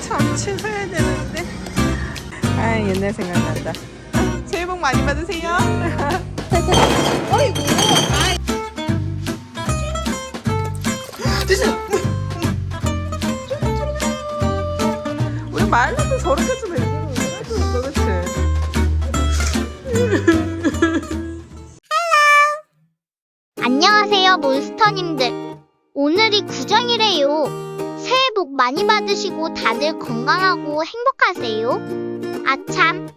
참 취소해야 되는데. 아 옛날 생각난다. 새해 복 많이 받으세요. 어이구. 됐어. 우리 말로도 저렇게 좀 해주는 거야. 안녕하세요, 몬스터님들. 오늘이 구정이래요. 많이 받으시고 다들 건강하고 행복하세요. 아참.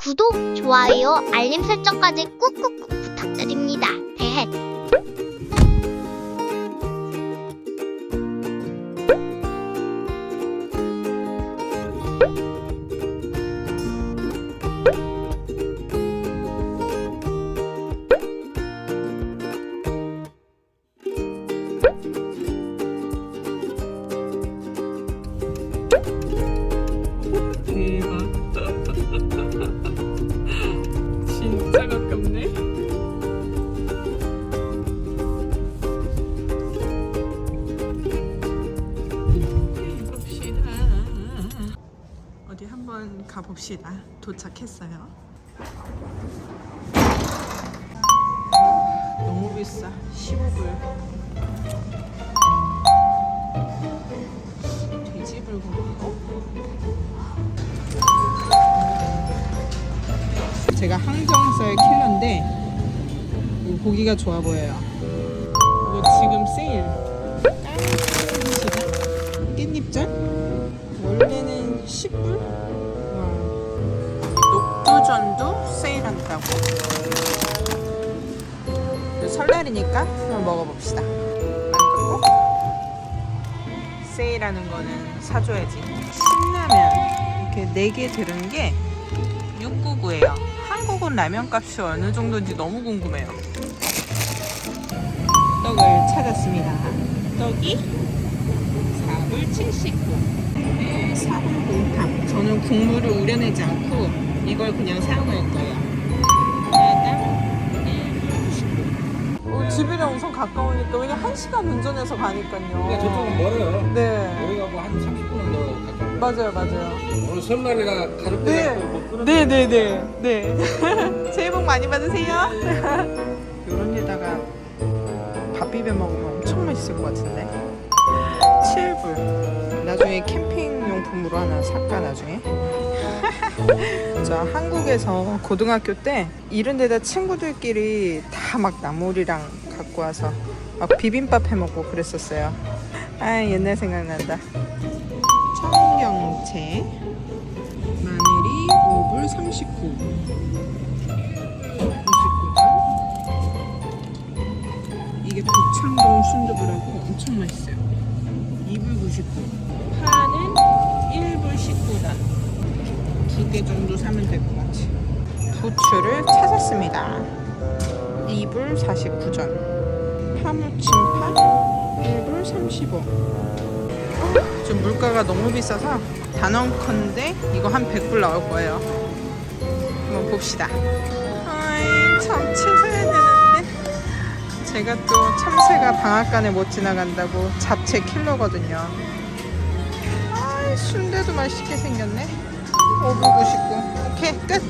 구독, 좋아요, 알림 설정까지 꾹꾹꾹 봅시다. 도착했어요. 너무 비싸. 15불. 돼지불고기. 제가 항정살 킬러인데 이 고기가 좋아 보여요. 이거 지금 세일. 까만시다 깻잎전 원래는 10불. 녹두전도 세일한다고. 설날이니까 한번 먹어봅시다. 만두국. 세일하는 거는 사줘야지. 신라면 이렇게 4개 들은 게 699예요. 한국은 라면 값이 어느 정도인지 너무 궁금해요. 떡을 찾았습니다. 떡이 4불 79. 네, 4불 공탕. 저는 국물을 우려내지 않고 이걸 그냥 사용할 거예요. 하나당 1불 99. 어, 집이랑 우선 가까우니까 왜냐 1시간 운전해서 가니까요. 그러니까 저쪽은 멀어요. 네. 여기가 뭐 한 30분은 더 가까워요. 맞아요, 맞아요. 오늘 설날이라 가족들 네. 갖고 못 끊어. 네네 네. 네. 새해 복 많이 받으세요. 이런 데다가 밥 비벼 먹으면 엄청 맛있을 것 같은데. 7불. 나중에 캠핑 용품으로 하나 살까 나중에. 저 한국에서 고등학교 때 이런 데다 친구들끼리 다 막 나물이랑 갖고 와서 막 비빔밥 해 먹고 그랬었어요. 아 옛날 생각난다. 청경채. 마늘이 5불 39. 59원. 이게 독창동 순두부라고 엄청 맛있어요. 2불 99. 개 정도 사면 될 것 같아. 부추를 찾았습니다. 2불 49전. 파무침파 1불 35. 지금 물가가 너무 비싸서 단언컨대 이거 한 100불 나올 거예요. 한번 봅시다. 아이 참 취소해야 되는데 제가 또 참새가 방앗간에 못 지나간다고 잡채 킬러거든요. 순대도 맛있게 생겼네. 599. 오케이 끝.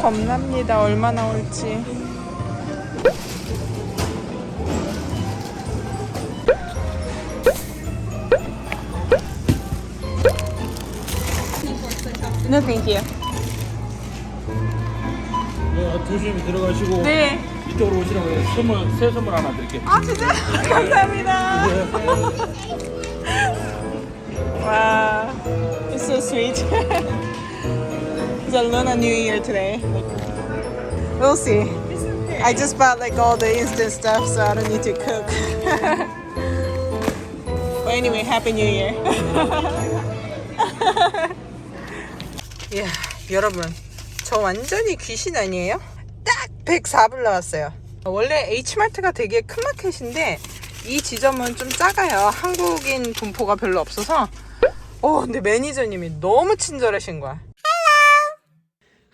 겁납니다. 얼마 나올지. No, thank you. 네, 조심히 들어가시고 네. 이쪽으로 오시라고 해요. 선물 새 선물 하나 드릴게요. 아 진짜 감사합니다. wow, sweet. a Luna New Year today. We'll see. I just bought like all the instant stuff, so I don't need to cook. well, anyway, Happy New Year. 야, 여러분, 저 완전히 귀신 아니에요? 딱 104불 나왔어요. 원래 H마트가 되게 큰 마켓인데 이 지점은 좀 작아요. 한국인 분포가 별로 없어서. 어, 근데 매니저님이 너무 친절하신 거야.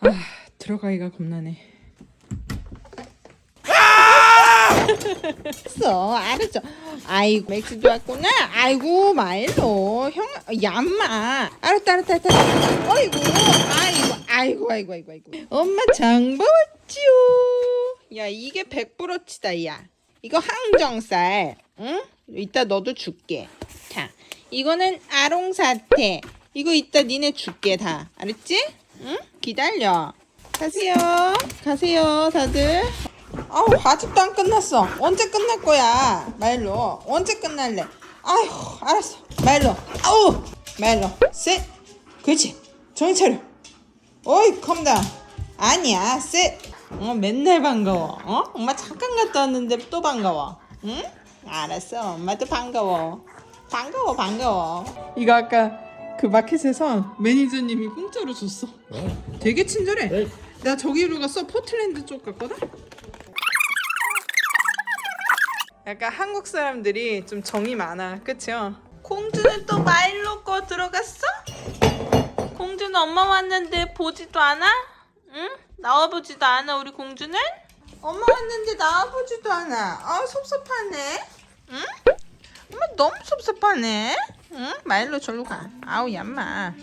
아, 들어가기가 겁나네. 알았어 알았어 아이고 맥스도 왔구나. 아이고 말로. 형 얌마. 알았다 알았다 알았다. 어이구 아이고 아이고 아이고 아이고 아이고. 엄마 장봐 왔지요. 야 이게 백브로치다 야. 이거 항정살. 응? 이따 너도 줄게. 자 이거는 아롱사태. 이거 이따 니네 줄게 다. 알았지? 응? 기다려. 가세요. 가세요 다들. 아우 아직도 안 끝났어. 언제 끝날 거야? 말로. 언제 끝날래? 아휴 알았어. 말로. 아우 말로. 셋. 그렇지. 정신 차려. 어이 컴다운 아니야 셋. 어, 맨날 반가워. 어? 엄마 잠깐 갔다 왔는데 또 반가워. 응? 알았어. 엄마도 반가워 반가워 반가워 이거 아까 그 마켓에서 매니저님이 공짜로 줬어 되게 친절해 네. 나 저기로 갔어 포틀랜드 쪽 갔거든 약간 한국 사람들이 좀 정이 많아 그쵸? 공주는 또 마일로 거 들어갔어? 공주는 엄마 왔는데 보지도 않아? 응? 나와보지도 않아 우리 공주는? 엄마 왔는데 나와보지도 않아 아 섭섭하네 응? 엄마 너무 섭섭하네. 응? 마일로 절로 가. 아우 얌마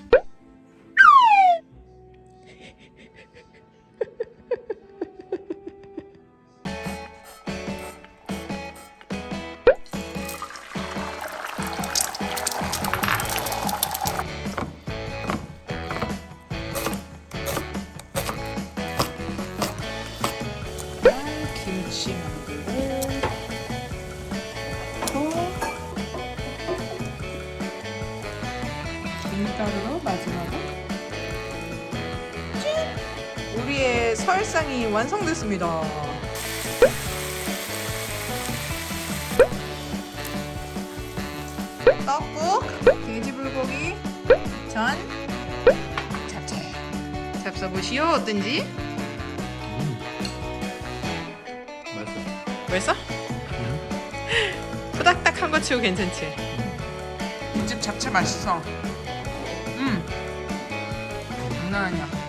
설상이 완성됐습니다. 떡국, 돼지불고기, 전, 잡채. 잡숴보시오 어떤지? 맛있어. 벌써? 후닥닥한 거 치고 괜찮지? 이 집 잡채 맛있어. 음. 장난 아니야.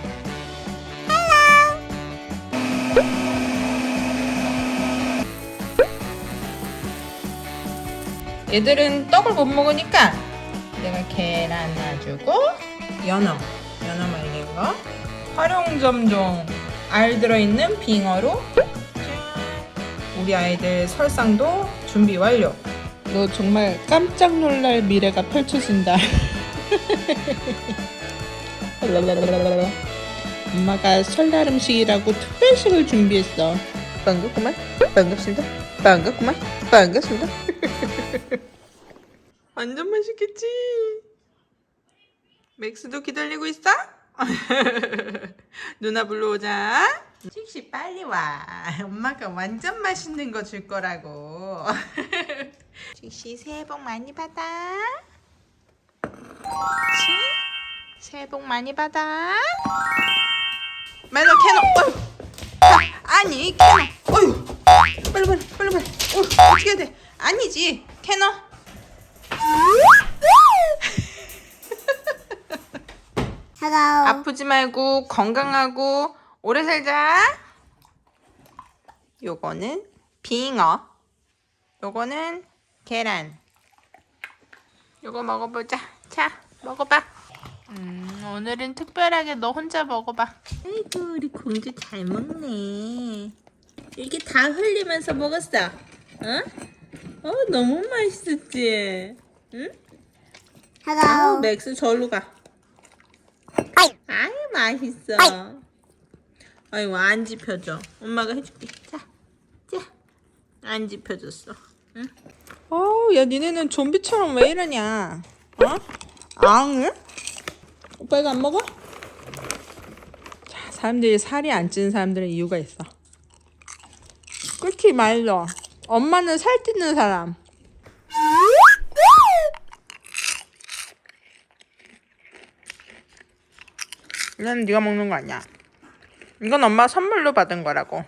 얘들은 떡을 못 먹으니까 내가 계란 놔주고 연어, 연어 말린 거, 활용점종 알 들어있는 빙어로 우리 아이들 설상도 준비 완료. 너 정말 깜짝 놀랄 미래가 펼쳐진다. 엄마가 설날 음식이라고 특별식을 준비했어. 반갑구만. 반갑습니다. 반갑구만. 반갑습니다. 완전 맛있겠지? 맥스도 기다리고 있어? 누나 불러오자. 칙시 빨리 와. 엄마가 완전 맛있는 거 줄 거라고. 칙시 새해 복 많이 받아. 칙 새해 복 많이 받아. 말로 캐노. 아, 아니 캐노. 어휴. 빨리 빨리 빨리 빨리. 어, 어떻게 해야 돼? 아니지 Hello. 아프지 말고 건강하고 오래 살자. 요거는 빙어. 요거는 계란. 요거 먹어보자. 자, 먹어봐. 음, 오늘은 특별하게 너 혼자 먹어봐. 아이고, 우리 공주 잘 먹네. 이렇게 다 흘리면서 먹었어. 어? 어, 너무 맛있었지? 응? 아우, Hello. 맥스 절로 가. 아이. 아유 맛있어. 아이고 안 집혀져. 엄마가 해줄게. 자, 자, 안 집혀졌어. 응? 어우, 야 니네는 좀비처럼 왜 이러냐? 어? 앙을? 오빠 이거 안 먹어? 자, 사람들이 살이 안 찌는 사람들은 이유가 있어. 그렇지 말로. 엄마는 살 찌는 사람. 이건 네가 먹는 거 아니야. 이건 엄마 선물로 받은 거라고.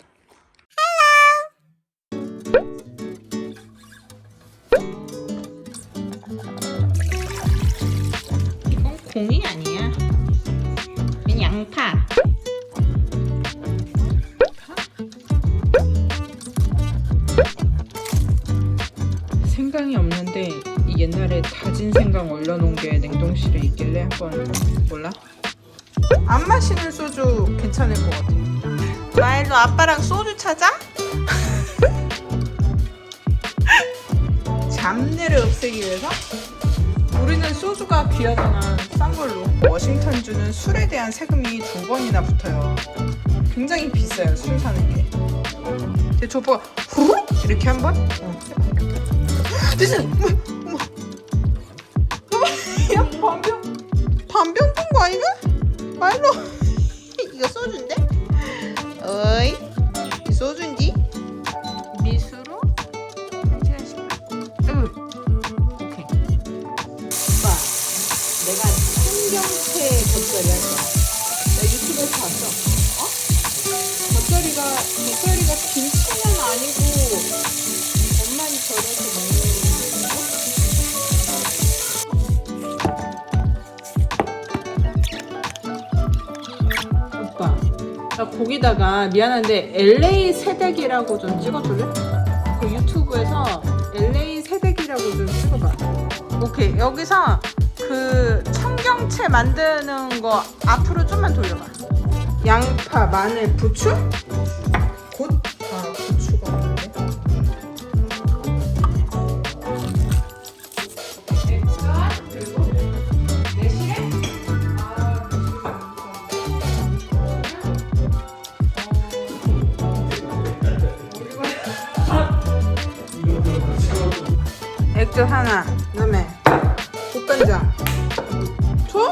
아빠랑 소주 찾아? 잡내를 없애기 위해서 우리는 소주가 귀하잖아 싼 걸로 워싱턴주는 술에 대한 세금이 두 번이나 붙어요 굉장히 비싸요 술 사는 게제 조퍼가 후 이렇게 한 번? 어. 됐어 어머 어머 어머 야 반병 반병 푼거 아닌가? 말로 이거 소주인데? 어이 이 소주인지? 미수로 한 시간씩 응. 오케이. 오빠 내가 청경채 겉절이 할 거야. 나 유튜브에서 봤어. 어? 겉절이가 겉절이가 김치는 아니고 엄마는 절여서 먹는 거기다가 미안한데 LA 새댁이라고 좀 찍어줄래? 그 유튜브에서 LA 새댁이라고 좀 찍어봐 오케이 여기서 그 청경채 만드는 거 앞으로 좀만 돌려봐 양파, 마늘, 부추? 액젓 하나 그다음에 국간장. 초?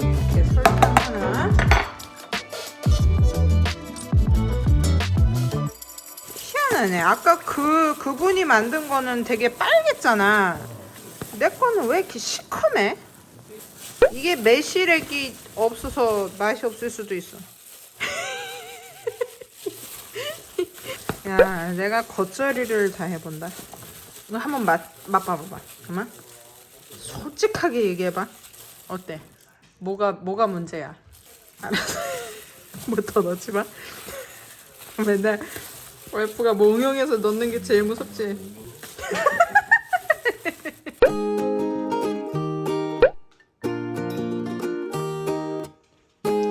이렇게 설탕 하나. 희한하네. 아까 그 그분이 만든 거는 되게 빨갰잖아. 내 거는 왜 이렇게 시커매? 이게 매실액이 없어서 맛이 없을 수도 있어. 야 내가 겉절이를 다 해본다 이거 한번 맛 맛봐봐봐. 그만. 솔직하게 얘기해봐. 어때? 뭐가 뭐가 문제야? 알았어. 뭐더 넣지 마 맨날 와이프가 뭐 응용해서 넣는 게 제일 무섭지.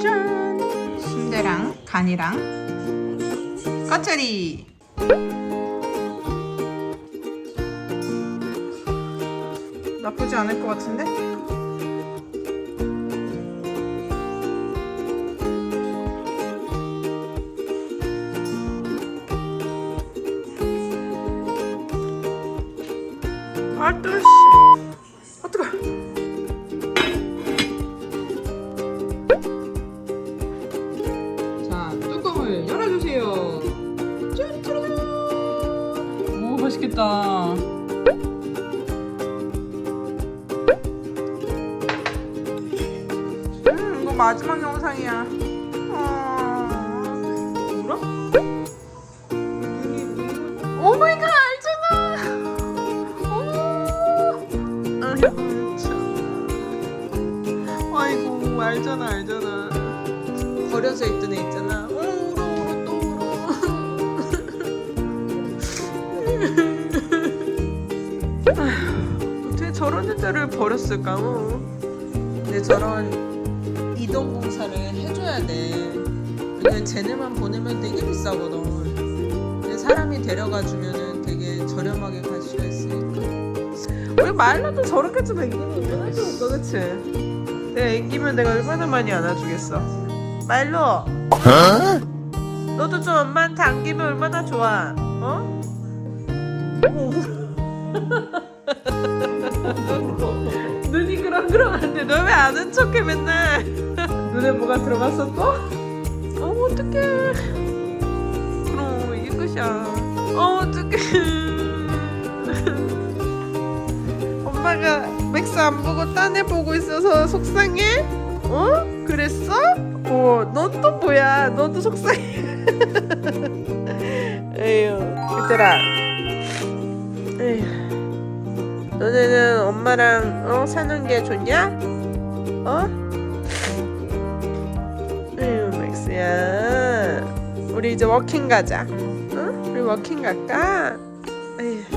짠! 순대랑 간이랑. 겉절이 나쁘지 않을 것 같은데? 아, 또, 씨. 아, 뜨거 자, 뚜껑을 열어주세요. 짠짜란. 오, 맛있겠다. 마지막 영상이야. 아, 울어? 오 마이 갓, 알잖아. 오. 아이고, 참. 아이고, 알잖아, 알잖아. 버려져 있던 애 있잖아. 오, 울어, 울어, 또 울어. 아휴, 어떻게 저런 애들을 버렸을까? 어. 근데 저런 이동 공사를 해줘야 돼. 왜냐면 쟤네만 보내면 되게 비싸거든. 근데 사람이 데려가 주면은 되게 저렴하게 갈 수가 있으니까. 우리 말로도 저렇게 좀 애기는 얼마나 좋을까, 그치? 내가 애기면 내가 얼마나 많이 안아주겠어. 말로. 너도 좀 엄마한테 안기면 얼마나 좋아, 어? 눈이 그렁그렁한데 너왜 아는 척해 맨날 눈에 뭐가 들어갔어 또? 어 어떡해 그럼 이게 끝이야 어 어떡해 엄마가 맥스 안 보고 딴애 보고 있어서 속상해? 어? 그랬어? 어, 넌 또 뭐야? 너도 속상해. 에휴, 얘들아. 에휴. 너네는 엄마랑 어, 사는 게 좋냐? 어? 에휴, 맥스야. 우리 이제 워킹 가자. 응? 우리 워킹 갈까?